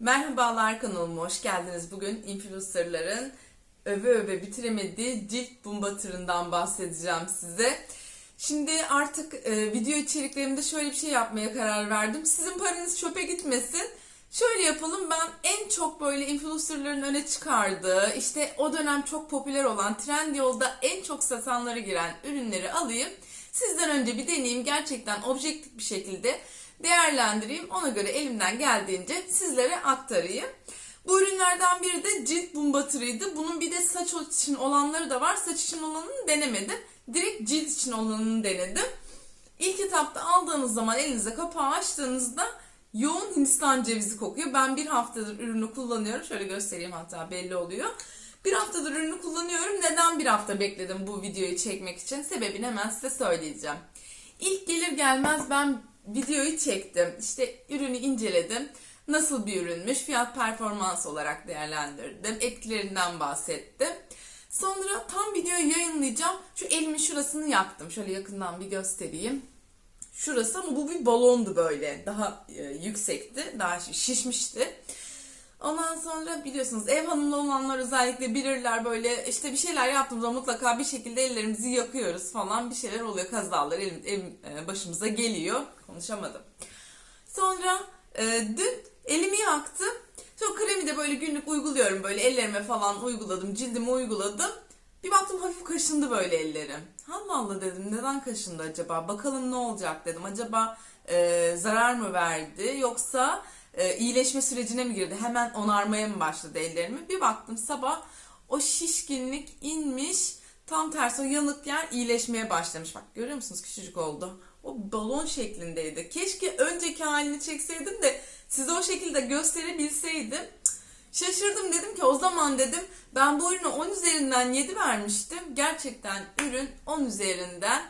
Merhabalar kanalıma hoş geldiniz. Bugün influencerların öve öve bitiremediği cilt bumbatırından bahsedeceğim size. Şimdi artık e, video içeriklerimde şöyle bir şey yapmaya karar verdim. Sizin paranız çöpe gitmesin. Şöyle yapalım ben en çok böyle influencerların öne çıkardığı işte o dönem çok popüler olan Trendyol'da en çok satanlara giren ürünleri alayım. Sizden önce bir deneyeyim gerçekten objektif bir şekilde değerlendireyim. Ona göre elimden geldiğince sizlere aktarayım. Bu ürünlerden biri de cilt bum batırıydı. Bunun bir de saç için olanları da var. Saç için olanını denemedim. Direkt cilt için olanını denedim. İlk etapta aldığınız zaman elinize kapağı açtığınızda yoğun Hindistan cevizi kokuyor. Ben bir haftadır ürünü kullanıyorum. Şöyle göstereyim hatta belli oluyor. Bir haftadır ürünü kullanıyorum. Neden bir hafta bekledim bu videoyu çekmek için? Sebebini hemen size söyleyeceğim. İlk gelir gelmez ben videoyu çektim. İşte ürünü inceledim. Nasıl bir ürünmüş? Fiyat performans olarak değerlendirdim. Etkilerinden bahsettim. Sonra tam videoyu yayınlayacağım. Şu elimin şurasını yaktım. Şöyle yakından bir göstereyim. Şurası ama bu bir balondu böyle. Daha e, yüksekti. Daha şişmişti. Ondan sonra biliyorsunuz ev hanımlı olanlar özellikle bilirler böyle işte bir şeyler yaptığımızda mutlaka bir şekilde ellerimizi yakıyoruz falan bir şeyler oluyor kazalar elim, elim, e, başımıza geliyor. Konuşamadım. Sonra e, dün elimi yaktım. Sonra kremi de böyle günlük uyguluyorum böyle ellerime falan uyguladım cildime uyguladım. Bir baktım hafif kaşındı böyle ellerim. Allah Allah dedim neden kaşındı acaba bakalım ne olacak dedim. Acaba e, zarar mı verdi yoksa e, iyileşme sürecine mi girdi? Hemen onarmaya mı başladı ellerimi? Bir baktım sabah o şişkinlik inmiş. Tam tersi o yanık yer iyileşmeye başlamış. Bak görüyor musunuz küçücük oldu. O balon şeklindeydi. Keşke önceki halini çekseydim de size o şekilde gösterebilseydim. Şaşırdım dedim ki o zaman dedim ben bu ürüne 10 üzerinden 7 vermiştim. Gerçekten ürün 10 üzerinden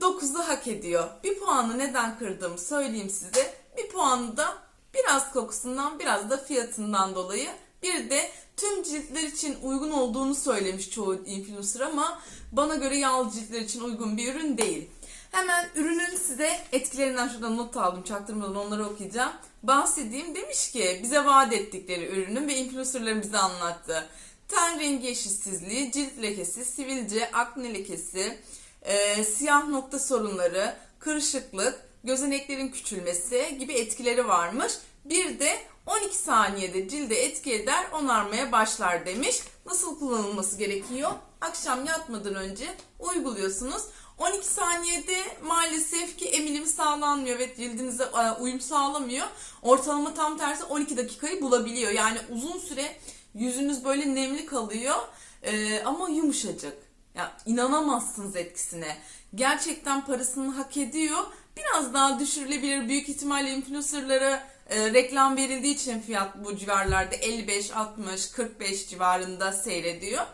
9'u hak ediyor. Bir puanı neden kırdığımı söyleyeyim size. Bir puanı da biraz kokusundan biraz da fiyatından dolayı bir de tüm ciltler için uygun olduğunu söylemiş çoğu influencer ama bana göre yağlı ciltler için uygun bir ürün değil. Hemen ürünün size etkilerinden şuradan not aldım çaktırmadan onları okuyacağım. Bahsedeyim demiş ki bize vaat ettikleri ürünün ve influencerların bize anlattı. Ten rengi eşitsizliği, cilt lekesi, sivilce, akne lekesi, e, siyah nokta sorunları, kırışıklık, gözeneklerin küçülmesi gibi etkileri varmış. Bir de 12 saniyede cilde etki eder, onarmaya başlar demiş. Nasıl kullanılması gerekiyor? Akşam yatmadan önce uyguluyorsunuz. 12 saniyede maalesef ki emilimi sağlanmıyor ve cildinize e, uyum sağlamıyor. Ortalama tam tersi 12 dakikayı bulabiliyor. Yani uzun süre yüzünüz böyle nemli kalıyor e, ama yumuşacık. Ya inanamazsınız etkisine. Gerçekten parasını hak ediyor. Biraz daha düşürülebilir. Büyük ihtimalle influencerlara e, reklam verildiği için fiyat bu civarlarda 55, 60, 45 civarında seyrediyor.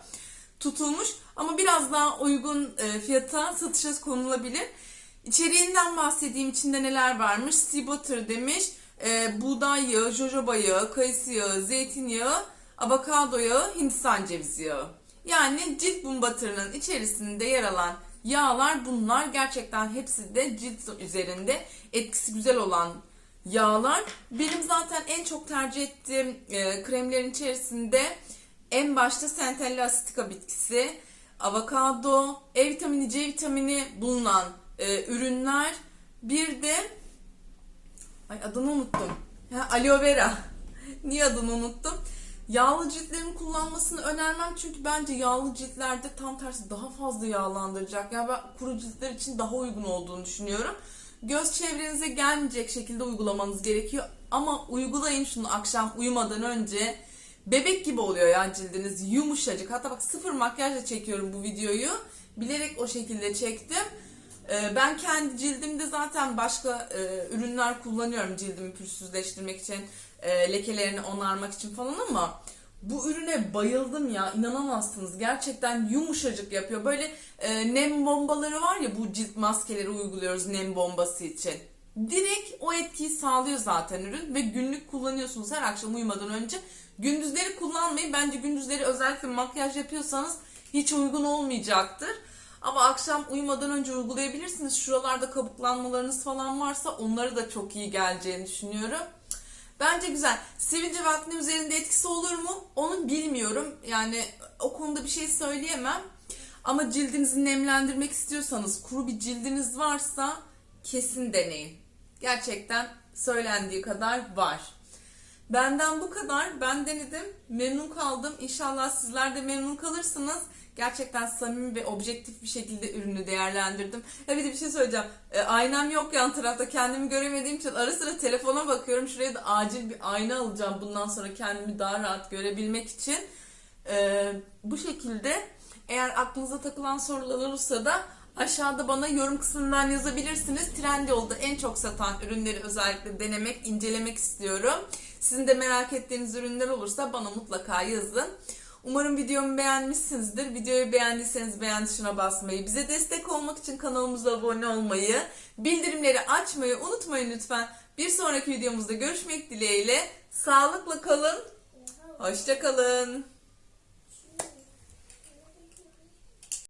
Tutulmuş ama biraz daha uygun e, fiyata satışa konulabilir. İçeriğinden bahsedeyim. içinde neler varmış? Sea butter demiş. E, buğday yağı, jojoba yağı, kayısı yağı, zeytinyağı, avokado yağı, hindistan cevizi yağı. Yani cilt bum batırının içerisinde yer alan yağlar bunlar. Gerçekten hepsi de cilt üzerinde etkisi güzel olan yağlar. Benim zaten en çok tercih ettiğim e, kremlerin içerisinde en başta Centella asitica bitkisi, avokado, E vitamini, C vitamini bulunan e, ürünler. Bir de ay adını unuttum. Ha, aloe vera. Niye adını unuttum? Yağlı ciltlerin kullanmasını önermem çünkü bence yağlı ciltlerde tam tersi daha fazla yağlandıracak. Yani ben kuru ciltler için daha uygun olduğunu düşünüyorum. Göz çevrenize gelmeyecek şekilde uygulamanız gerekiyor. Ama uygulayın şunu akşam uyumadan önce. Bebek gibi oluyor ya cildiniz yumuşacık. Hatta bak sıfır makyajla çekiyorum bu videoyu. Bilerek o şekilde çektim. Ee, Ben kendi cildimde zaten başka e, ürünler kullanıyorum cildimi pürüzsüzleştirmek için, e, lekelerini onarmak için falan ama bu ürüne bayıldım ya inanamazsınız. Gerçekten yumuşacık yapıyor. Böyle e, nem bombaları var ya bu cilt maskeleri uyguluyoruz nem bombası için. Direkt o etkiyi sağlıyor zaten ürün ve günlük kullanıyorsunuz her akşam uyumadan önce. Gündüzleri kullanmayın. Bence gündüzleri özellikle makyaj yapıyorsanız hiç uygun olmayacaktır. Ama akşam uyumadan önce uygulayabilirsiniz. Şuralarda kabuklanmalarınız falan varsa onları da çok iyi geleceğini düşünüyorum. Bence güzel. Sivilce ve üzerinde etkisi olur mu? Onu bilmiyorum. Yani o konuda bir şey söyleyemem. Ama cildinizi nemlendirmek istiyorsanız, kuru bir cildiniz varsa kesin deneyin. Gerçekten söylendiği kadar var. Benden bu kadar. Ben denedim. Memnun kaldım. İnşallah sizler de memnun kalırsınız. Gerçekten samimi ve objektif bir şekilde ürünü değerlendirdim. Ha bir de bir şey söyleyeceğim. E, aynam yok yan tarafta. Kendimi göremediğim için ara sıra telefona bakıyorum. Şuraya da acil bir ayna alacağım. Bundan sonra kendimi daha rahat görebilmek için. E, bu şekilde eğer aklınıza takılan sorular olursa da aşağıda bana yorum kısmından yazabilirsiniz. Trendyol'da en çok satan ürünleri özellikle denemek, incelemek istiyorum. Sizin de merak ettiğiniz ürünler olursa bana mutlaka yazın. Umarım videomu beğenmişsinizdir. Videoyu beğendiyseniz beğen tuşuna basmayı, bize destek olmak için kanalımıza abone olmayı, bildirimleri açmayı unutmayın lütfen. Bir sonraki videomuzda görüşmek dileğiyle. Sağlıkla kalın. Hoşça kalın.